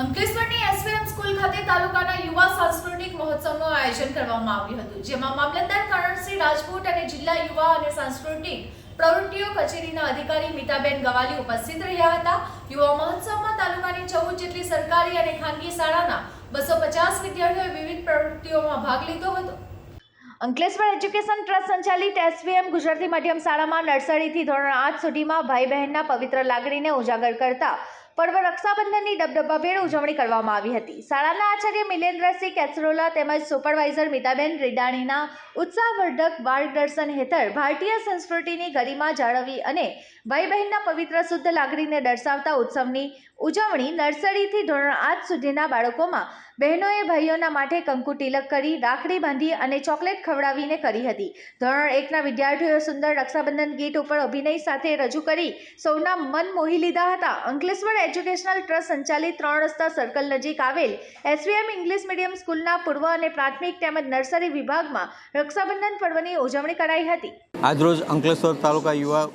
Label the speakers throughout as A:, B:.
A: અંકલેશ્વરની SVM school ખાતે તાલુકાના યુવા સાંસ્કૃતિક મહોત્સવનું આયોજન કરવામાં આવ્યું હતું, જેમાં મામલતદાર કરણસિંહ રાજપૂત અને જિલ્લા યુવા અને સાંસ્કૃતિક પ્રવૃત્તિઓ કચેરીના અધિકારી મીતાબેન ગવાલી ઉપસ્થિત રહ્યા હતા. યુવા મહોત્સવમાં તાલુકાની ચૌદ જેટલી સરકારી અને ખાનગી શાળાના બસો પચાસ વિદ્યાર્થીઓએ વિવિધ પ્રવૃત્તિઓમાં ભાગ લીધો હતો. અંકલેશ્વર એજ્યુકેશન ટ્રસ્ટ સંચાલિત એસવીએમ ગુજરાતી માધ્યમ શાળામાં નર્સરીથી ધોરણ આઠ સુધીમાં ભાઈ બહેનના પવિત્ર લાગણીને ઉજાગર કરતા પર્વ રક્ષાબંધનની ડબડબાભેર ઉજવણી કરવામાં આવી હતી. શાળાના આચાર્ય મિલેન્દ્રસિંહ કેસરોલા તેમજ સુપરવાઇઝર મિતાબેન રીડાણીના ઉત્સાહવર્ધક માર્ગદર્શન હેઠળ ભારતીય સંસ્કૃતિની ગરિમા જાળવી અને ભાઈ બહેનના પવિત્ર શુદ્ધ લાગણીને દર્શાવતા ઉત્સવની ઉજવણી નર્સરીથી ધોરણ આઠ સુધીના બાળકોમાં બહેનોએ ભાઈઓના માટે કંકુ તિલક કરી, રાખડી બાંધી અને ચોકલેટ ખવડાવીને કરી હતી. ધોરણ એકના વિદ્યાર્થીઓએ સુંદર રક્ષાબંધન ગીત ઉપર અભિનય સાથે રજૂ કરી. સૌના મન મોહી લીધા હતા. અંકલેશ્વર એજ્યુકેશનલ ટ્રસ્ટ સંચાલિત ત્રણ રસ્તા સર્કલ નજીક આવેલ એસવીએમ ઇંગ્લિશ મીડિયમ સ્કૂલના પૂર્વ અને પ્રાથમિક તેમજ નર્સરી વિભાગમાં રક્ષાબંધન પર્વની ઉજવણી કરાઈ હતી.
B: આજરોજ અંકલેશ્વર તાલુકા યુવા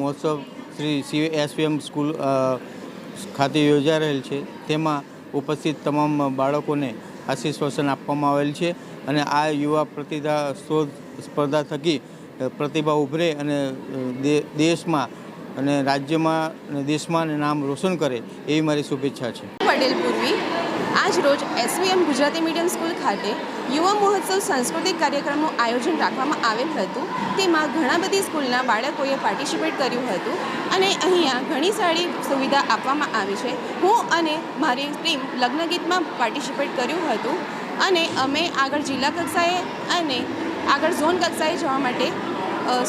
B: મહોત્સવ શ્રી સી એસવીએમ સ્કૂલ ખાતે યોજાઈ રહેલ છે. તેમાં ઉપસ્થિત તમામ બાળકોને આશીર્વચન આપવામાં આવેલ છે અને આ યુવા પ્રતિભા શોધ સ્પર્ધા થકી પ્રતિભા ઉભરે અને દેશમાં અને રાજ્યમાં અને દેશમાં નામ રોશન કરે એવી મારી શુભેચ્છા છે.
C: પટેલ પૂર્વી. આજ રોજ એસવીએમ ગુજરાતી મીડિયમ સ્કૂલ ખાતે યુવા મહોત્સવ સાંસ્કૃતિક કાર્યક્રમનું આયોજન રાખવામાં આવેલ હતું. તેમાં ઘણા બધી સ્કૂલના બાળકોએ પાર્ટિસિપેટ કર્યું હતું અને અહીંયા ઘણી સારી સુવિધા આપવામાં આવી છે. હું અને મારી ટીમ લગ્નગીતમાં પાર્ટિસિપેટ કર્યું હતું અને અમે આગળ જિલ્લા કક્ષાએ અને આગળ ઝોન કક્ષાએ જવા માટે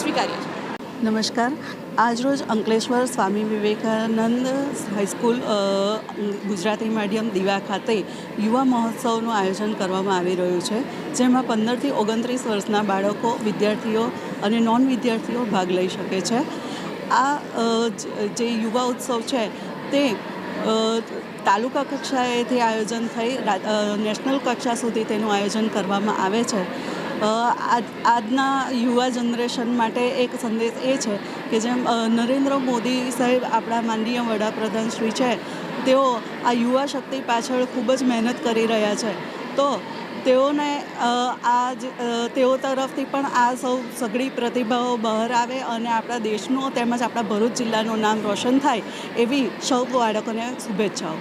C: સ્વીકાર્યા છે.
D: નમસ્કાર. આજરોજ અંકલેશ્વર સ્વામી વિવેકાનંદ હાઈસ્કૂલ ગુજરાતી માધ્યમ દીવા ખાતે યુવા મહોત્સવનું આયોજન કરવામાં આવી રહ્યું છે, જેમાં પંદરથી ઓગણત્રીસ વર્ષના બાળકો, વિદ્યાર્થીઓ અને નોન વિદ્યાર્થીઓ ભાગ લઈ શકે છે. આ જે યુવા ઉત્સવ છે તે તાલુકા કક્ષાએથી આયોજન થઈ નેશનલ કક્ષા સુધી તેનું આયોજન કરવામાં આવે છે. આજના યુવા જનરેશન માટે એક સંદેશ એ છે કે જેમ નરેન્દ્ર મોદી સાહેબ આપણા માનનીય વડાપ્રધાન શ્રી છે, તેઓ આ યુવા શક્તિ પાછળ ખૂબ જ મહેનત કરી રહ્યા છે. તો તેઓને આ તેઓ તરફથી પણ આ સૌ સઘળી પ્રતિભાઓ બહાર આવે અને આપણા દેશનું તેમજ આપણા ભરૂચ જિલ્લાનું નામ રોશન થાય એવી સૌ બાળકોને શુભેચ્છાઓ.